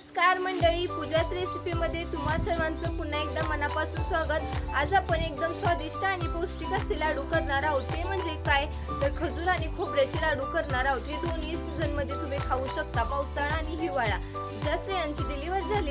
नमस्कार मंडळी पूजाच रेसिपीमध्ये तुम्हा सर्वांचं पुन्हा एकदा मनापासून स्वागत. आज आपण एकदम स्वादिष्ट आणि पौष्टिक असे लाडू करणार आहोत. ते म्हणजे काय? तर खजूर आणि खोबऱ्याचे लाडू करणार आहोत. हे दोन्ही सीझनमध्ये तुम्ही खाऊ शकता पावसाळा आणि हिवाळा. ज्या स्त्रियांची डिलिव्हरी झाली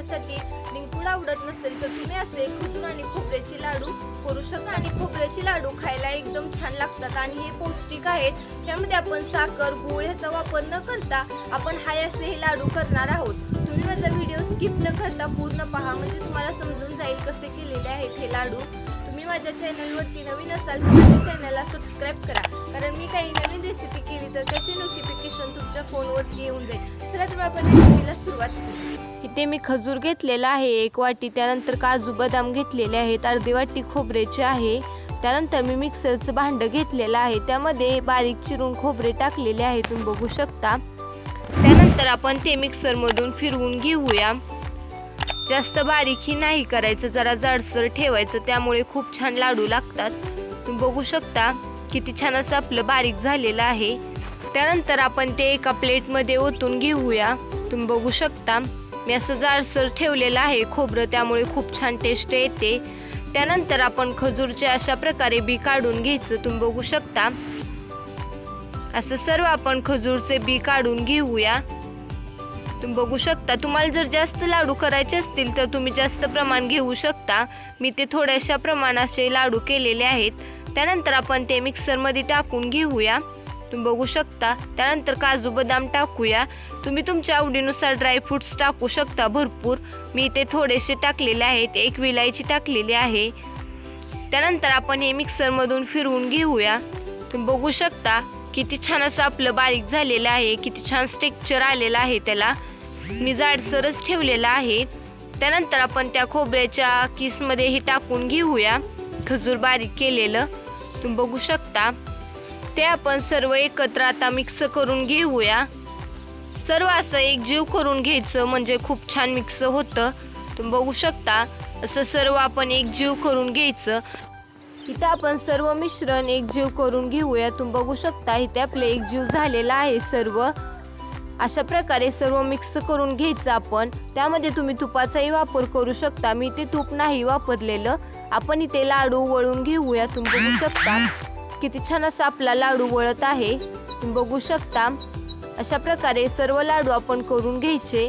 त्यांच्यासाठी रिंकूला आवडत नसेल तर तुम्ही असे खजूर आणि खोबऱ्याचे लाडू करू शकता. आणि खोबऱ्याचे लाडू खायला एकदम छान लागतात आणि हे पौष्टिक आहेत. त्यामध्ये आपण साखर गुळ ह्याचा वापर न करता आपण हाय असे हे लाडू करणार आहोत. तुम्ही माझा व्हिडिओ स्किप न करता पूर्ण पहा. म्हणजे तुम्हाला समजून जाईल कसे केलेले आहेत हे लाडू. तुम्ही माझ्या चॅनलवरती नवीन असाल तर माझ्या चॅनलला सबस्क्राईब करा. कारण मी काही नवीन रेसिपी तर त्याचे नोटिफिकेशन तुमच्या फोनवरती येऊन जाईल. चला तर आपण रेसिपीला सुरुवात करू. इथे मी खजूर घेतलेला आहे एक वाटी त्यानंतर काजू बदाम घेतलेले आहेत अर्धी वाटी खोबऱ्याची आहे. त्यानंतर मी मिक्सरचं भांडं घेतलेलं आहे. त्यामध्ये बारीक चिरून खोबरे टाकलेले आहे तुम्ही बघू शकता. त्यानंतर आपण ते मिक्सरमधून फिरवून घेऊया. जास्त बारीकही नाही करायचं जरा जाडसर ठेवायचं त्यामुळे खूप छान लाडू लागतात. तुम्ही बघू शकता किती छान असं आपलं बारीक झालेलं आहे. त्यानंतर आपण ते एका प्लेटमध्ये ओतून घेऊया. तुम्ही बघू शकता मी असं जाडसर ठेवलेलं आहे खोबरं त्यामुळे खूप छान टेस्ट येते. त्यानंतर आपण खजूरचे अशा प्रकारे बी काढून घ्यायचं तुम्ही बघू शकता. असं सर्व आपण खजूरचे बी काढून घेऊया. तुम्ही बघू शकता तुम्हाला जर जास्त लाडू करायचे असतील तर तुम्ही जास्त प्रमाण घेऊ शकता. मी ते थोड्याशा प्रमाणाचे लाडू केलेले आहेत. त्यानंतर आपण ते मिक्सरमध्ये टाकून घेऊया. तुम्ही बघू शकता. त्यानंतर काजू बदाम टाकूया. तुम्ही तुमच्या आवडीनुसार ड्रायफ्रुट्स टाकू शकता भरपूर. मी इथे थोडेसे टाकलेले आहेत. एक विलायची टाकलेली आहे. त्यानंतर आपण हे मिक्सरमधून फिरवून घेऊया. तुम्ही बघू शकता किती छान असं आपलं बारीक झालेलं आहे. किती छान स्ट्रेक्चर आलेलं आहे त्याला. मी जाडसरच ठेवलेलं आहे. त्यानंतर आपण त्या खोबऱ्याच्या किसमध्ये हे टाकून घेऊया. खजूर बारीक केलेलं. तुम्ही बघू शकता. ते आपण सर्व एकत्र आता मिक्स करून घेऊया. सर्व असं एकजीव करून घ्यायचं म्हणजे खूप छान मिक्स होतं. तुम्ही बघू शकता असं सर्व आपण एकजीव करून घ्यायचं. इथं आपण सर्व मिश्रण एकजीव करून घेऊया. तुम्ही बघू शकता इथे आपलं एकजीव झालेलं आहे सर्व. अशा प्रकारे सर्व मिक्स करून घ्यायचं आपण. त्यामध्ये तुम्ही तुपाचाही वापर करू शकता. मी ते तूप नाही वापरलेलं. आपण इथे लाडू वळून घेऊया. तुम्ही बघू शकता. किती छान असा आपला लाडू वळत आहे. तुम्ही बघू शकता अशा प्रकारे सर्व लाडू आपण करून घ्यायचे.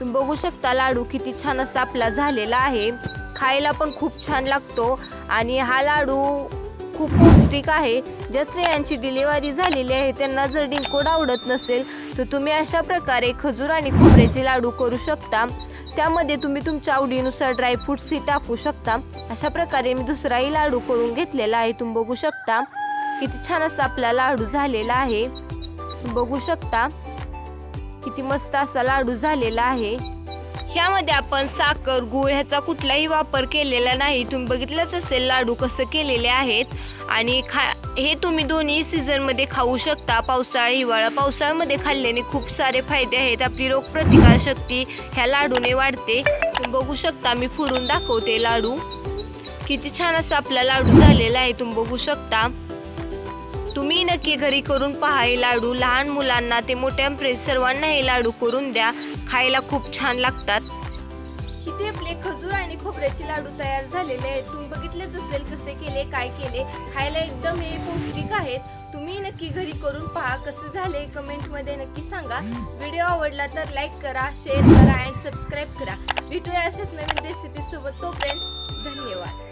तुम्ही बघू शकता लाडू किती छान असा आपला झालेला आहे. खायला पण खूप छान लागतो आणि हा लाडू खूप पौष्टिक आहे. ज्या स्त्रियांची डिलिव्हरी झालेली आहे त्यांना जर डिंकोड आवडत नसेल तर तुम्ही अशा प्रकारे खजूर आणि खोबऱ्याचे लाडू करू शकता. त्यामध्ये तुम्ही तुमच्या आवडीनुसार ड्रायफ्रुट्सही टाकू शकता. अशा प्रकारे मी दुसराही लाडू करून घेतलेला आहे तुम्ही बघू शकता. किती छान असा आपला लाडू झालेला आहे. बघू शकता. किती मस्त असा लाडू झालेला आहे. ह्यामध्ये आपण साखर गुळ ह्याचा कुठलाही वापर केलेला नाही. तुम्ही बघितलंच असेल लाडू कसं केलेले आहेत. आणि खा हे तुम्ही दोन्ही सीझनमध्ये खाऊ शकता. पावसाळा हिवाळा पावसाळ्यामध्ये खाल्ल्याने खूप सारे फायदे आहेत. आपली रोगप्रतिकारशक्ती ह्या लाडूने वाढते. तुम्ही बघू शकता मी फुरून दाखवते लाडू. किती छान असा आपला लाडू झालेला आहे. तुम्ही बघू शकता. तुम्ही नक्की घरी करून पहा हे लाडू. लहान मुलांना ते मोठ्यांपर्यंत सर्वांना हे लाडू करून द्या. खायला खूप छान लागतात. इथे आपले खजूर आणि खोबऱ्याचे लाडू तयार झालेले आहेत. तुम्ही बघितलेच असेल कसे केले काय केले. खायला एकदम हे पौष्टिक आहेत. तुम्ही नक्की घरी करून पहा कसं झाले कमेंटमध्ये नक्की सांगा. व्हिडिओ आवडला तर लाईक करा शेअर करा अँड सबस्क्राईब करा. भेटूया अशाच नवीन रेसिपी सोबत. तोपर्यंत धन्यवाद.